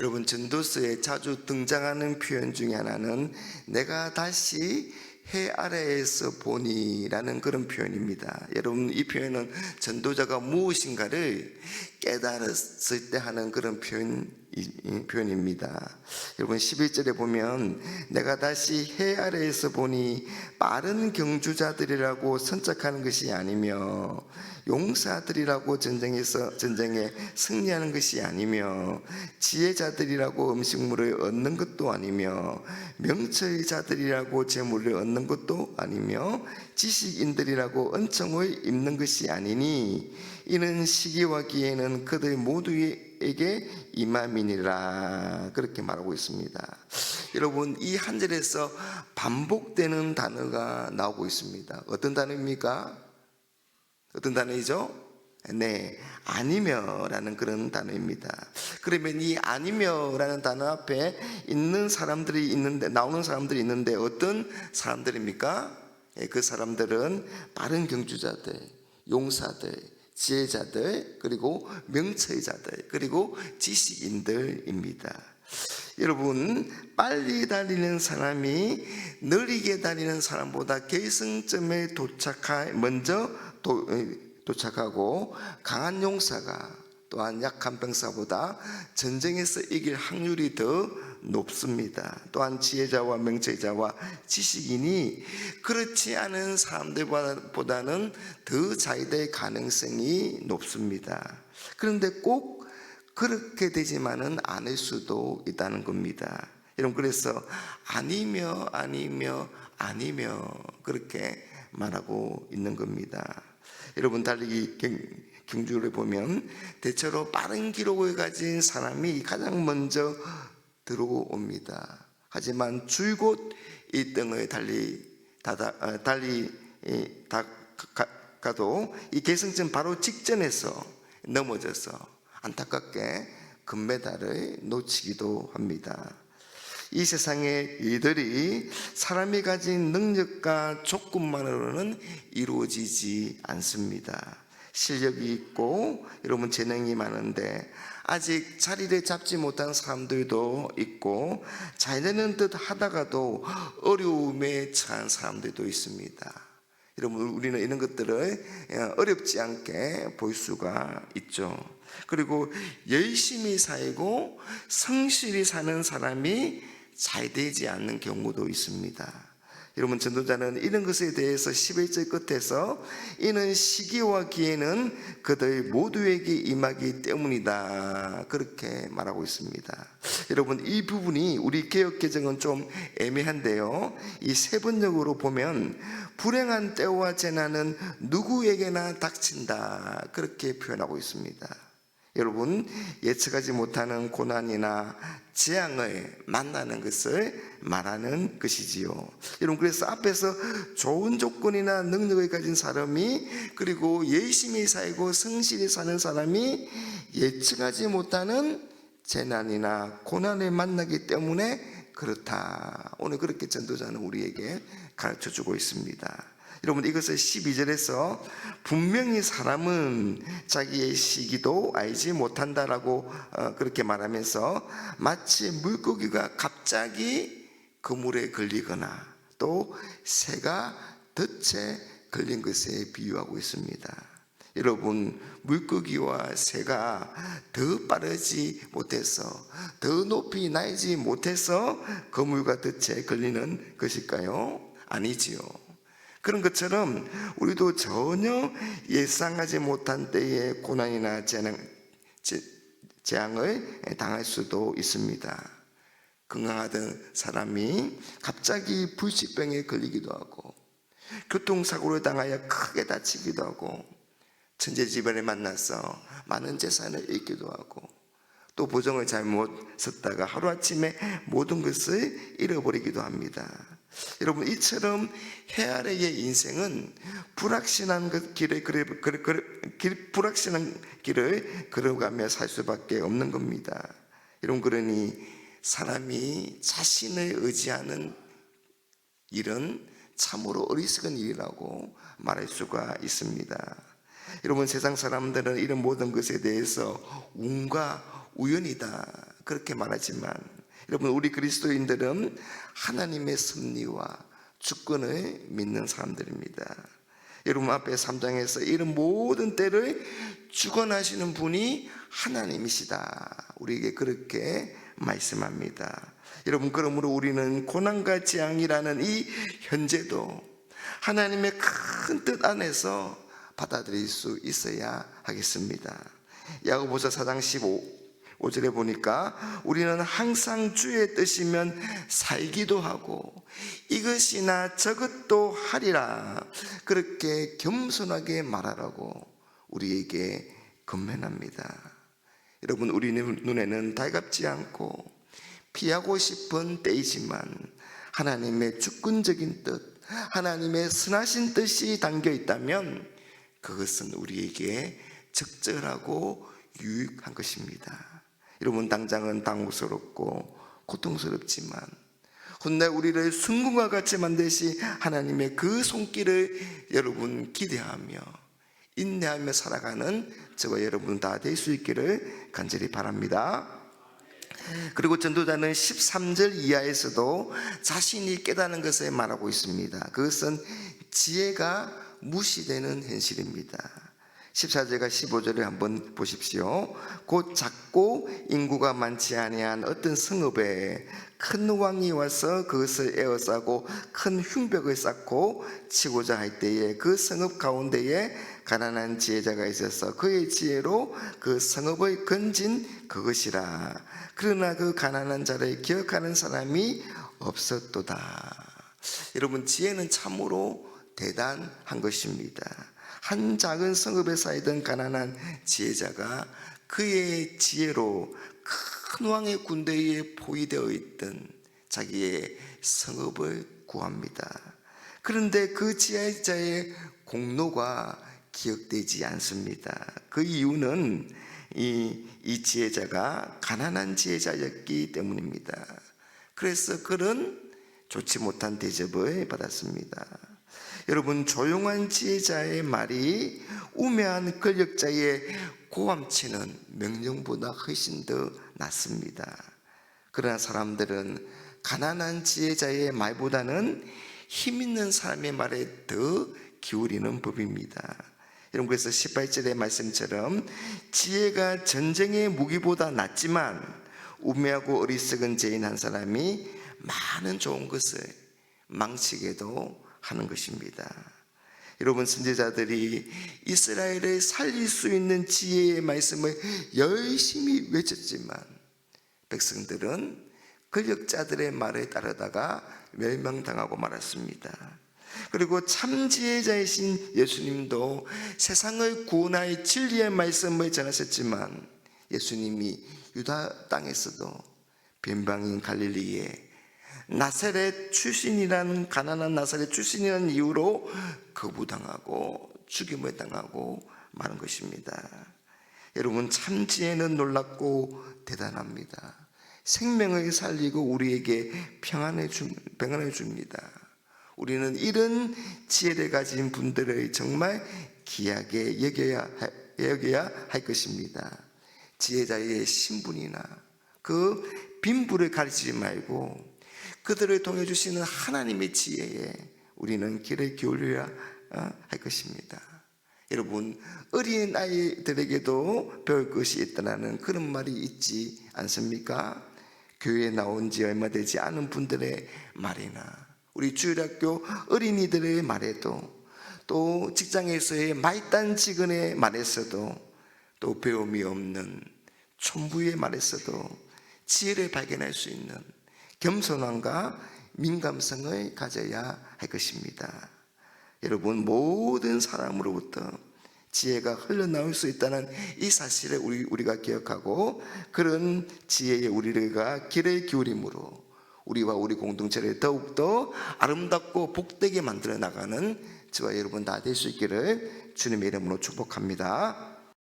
여러분 전도서에 자주 등장하는 표현 중에 하나는 내가 다시 해 아래에서 보니라는 그런 표현입니다. 여러분 이 표현은 전도자가 무엇인가를 깨달았을 때 하는 그런 표현 표현입니다. 여러분 11절에 보면 내가 다시 해 아래에서 보니 빠른 경주자들이라고 선착하는 것이 아니며 용사들이라고 전쟁에서 전쟁에 승리하는 것이 아니며 지혜자들이라고 음식물을 얻는 것도 아니며 명철 자들이라고 재물을 얻는 것도 아니며 지식인들이라고 은총을 입는 것이 아니니 이는 시기와 기회는 그들 모두 에게 임함이니라 그렇게 말하고 있습니다. 여러분 이 한 절에서 반복되는 단어가 나오고 있습니다. 어떤 단어입니까? 어떤 단어이죠? 네, 아니며라는 그런 단어입니다. 그러면 이 아니며라는 단어 앞에 있는 사람들이 있는데 나오는 사람들이 있는데 어떤 사람들입니까? 예, 그 사람들은 빠른 경주자들, 용사들, 지혜자들, 그리고 명철자들, 그리고 지식인들입니다. 여러분 빨리 달리는 사람이 느리게 달리는 사람보다 결승점에 도착하 먼저 도, 도착하고 강한 용사가 또한 약한 병사보다 전쟁에서 이길 확률이 더 높습니다. 또한 지혜자와 명제자와 지식인이 그렇지 않은 사람들보다는 더 잘될 가능성이 높습니다. 그런데 꼭 그렇게 되지만은 않을 수도 있다는 겁니다. 여러분 그래서 아니며 아니며 아니며 그렇게 말하고 있는 겁니다. 여러분 달리기 경, 경주를 보면 대체로 빠른 기록을 가진 사람이 가장 먼저 들어옵니다. 하지만 줄곧 이 등을 달리 다다, 어, 달리 이, 다 가, 가도 이 계승점 바로 직전에서 넘어져서 안타깝게 금메달을 놓치기도 합니다. 이 세상의 일들이 사람이 가진 능력과 조건만으로는 이루어지지 않습니다. 실력이 있고 여러분 재능이 많은데 아직 자리를 잡지 못한 사람들도 있고 잘 되는 듯 하다가도 어려움에 처한 사람들도 있습니다. 여러분 우리는 이런 것들을 어렵지 않게 볼 수가 있죠. 그리고 열심히 살고 성실히 사는 사람이 잘 되지 않는 경우도 있습니다. 여러분 전도자는 이런 것에 대해서 11절 끝에서 이는 시기와 기회는 그들 모두에게 임하기 때문이다 그렇게 말하고 있습니다. 여러분 이 부분이 우리 개혁 개정은 좀 애매한데요. 이 세번역으로 보면 불행한 때와 재난은 누구에게나 닥친다 그렇게 표현하고 있습니다. 여러분 예측하지 못하는 고난이나 재앙을 만나는 것을 말하는 것이지요. 여러분 그래서 앞에서 좋은 조건이나 능력을 가진 사람이 그리고 열심히 살고 성실히 사는 사람이 예측하지 못하는 재난이나 고난을 만나기 때문에 그렇다. 오늘 그렇게 전도자는 우리에게 가르쳐 주고 있습니다. 여러분 이것을 12절에서 분명히 사람은 자기의 시기도 알지 못한다라고 어, 그렇게 말하면서 마치 물고기가 갑자기 그물에 걸리거나 또 새가 덫에 걸린 것에 비유하고 있습니다. 여러분 물고기와 새가 더 빠르지 못해서 더 높이 날지 못해서 그물과 덫에 걸리는 것일까요? 아니지요. 그런 것처럼 우리도 전혀 예상하지 못한 때에 고난이나 재앙, 재- 재앙을 당할 수도 있습니다. 건강하던 사람이 갑자기 불치병에 걸리기도 하고 교통사고를 당하여 크게 다치기도 하고 천재지변에 만나서 많은 재산을 잃기도 하고 또 보정을 잘못 썼다가 하루아침에 모든 것을 잃어버리기도 합니다. 여러분 이처럼 헤아레의 인생은 불확실한 그 길을 그래, 그래, 그래, 길, 불확실한 길을 걸어가며 살 수밖에 없는 겁니다. 여러분 그러니 사람이 자신을 의지하는 일은 참으로 어리석은 일이라고 말할 수가 있습니다. 여러분 세상 사람들은 이런 모든 것에 대해서 운과 우연이다 그렇게 말하지만 여러분 우리 그리스도인들은 하나님의 섭리와 주권을 믿는 사람들입니다. 여러분 앞에 3장에서 이런 모든 때를 주권하시는 분이 하나님이시다. 우리에게 그렇게 말씀합니다. 여러분 그러므로 우리는 고난과 재앙이라는 이 현재도 하나님의 큰 뜻 안에서 받아들일 수 있어야 하겠습니다. 야고보서 4장 15 5절에 보니까 우리는 항상 주의 뜻이면 살기도 하고 이것이나 저것도 하리라 그렇게 겸손하게 말하라고 우리에게 건면합니다. 여러분 우리 눈에는 달갑지 않고 피하고 싶은 때이지만 하나님의 주권적인 뜻, 하나님의 선하신 뜻이 담겨 있다면 그것은 우리에게 적절하고 유익한 것입니다. 여러분 당장은 당혹스럽고 고통스럽지만 훗날 우리를 승궁과 같이 만드시 하나님의 그 손길을 여러분 기대하며 인내하며 살아가는 저와 여러분 다 될 수 있기를 간절히 바랍니다. 그리고 전도자는 13절 이하에서도 자신이 깨닫는 것을 말하고 있습니다. 그것은 지혜가 무시되는 현실입니다. 14절과 15절을 한번 보십시오. 곧 작고 인구가 많지 아니한 어떤 성읍에 큰 왕이 와서 그것을 에워싸고 큰 흉벽을 쌓고 치고자 할 때에 그 성읍 가운데에 가난한 지혜자가 있어서 그의 지혜로 그 성읍을 건진 그것이라. 그러나 그 가난한 자를 기억하는 사람이 없었도다. 여러분 지혜는 참으로 대단한 것입니다. 한 작은 성읍에 살던 가난한 지혜자가 그의 지혜로 큰 왕의 군대에 포위되어 있던 자기의 성읍을 구합니다. 그런데 그 지혜자의 공로가 기억되지 않습니다. 그 이유는 이, 이 지혜자가 가난한 지혜자였기 때문입니다. 그래서 그런 좋지 못한 대접을 받았습니다. 여러분 조용한 지혜자의 말이 우매한 권력자의 고함치는 명령보다 훨씬 더 낫습니다. 그러나 사람들은 가난한 지혜자의 말보다는 힘 있는 사람의 말에 더 기울이는 법입니다. 여러분 그래서 18절의 말씀처럼 지혜가 전쟁의 무기보다 낫지만 우매하고 어리석은 죄인 한 사람이 많은 좋은 것을 망치게도 하는 것입니다. 여러분 선지자들이 이스라엘을 살릴 수 있는 지혜의 말씀을 열심히 외쳤지만 백성들은 권력자들의 말에 따르다가 멸망당하고 말았습니다. 그리고 참 지혜자이신 예수님도 세상을 구원할 진리의 말씀을 전하셨지만 예수님이 유다 땅에서도 변방인 갈릴리에 나사렛 출신이라는 가난한 나사렛 출신이라는 이유로 거부당하고 죽임을 당하고 마는 것입니다. 여러분 참 지혜는 놀랍고 대단합니다. 생명을 살리고 우리에게 평안을 줍니다. 우리는 이런 지혜를 가진 분들을 정말 귀하게 여겨야, 여겨야 할 것입니다. 지혜자의 신분이나 그 빈부를 가리지 말고 그들을 통해 주시는 하나님의 지혜에 우리는 길을 기울여야 어, 할 것입니다. 여러분 어린 아이들에게도 배울 것이 있다는 그런 말이 있지 않습니까? 교회에 나온 지 얼마 되지 않은 분들의 말이나 우리 주일학교 어린이들의 말에도 또 직장에서의 말단 직원의 말에서도 또 배움이 없는 촌부의 말에서도 지혜를 발견할 수 있는 겸손함과 민감성을 가져야 할 것입니다. 여러분 모든 사람으로부터 지혜가 흘러나올 수 있다는 이 사실을 우리, 우리가 기억하고 그런 지혜의 우리가 길을 기울임으로 우리와 우리 공동체를 더욱더 아름답고 복되게 만들어 나가는 저와 여러분 다 될 수 있기를 주님의 이름으로 축복합니다.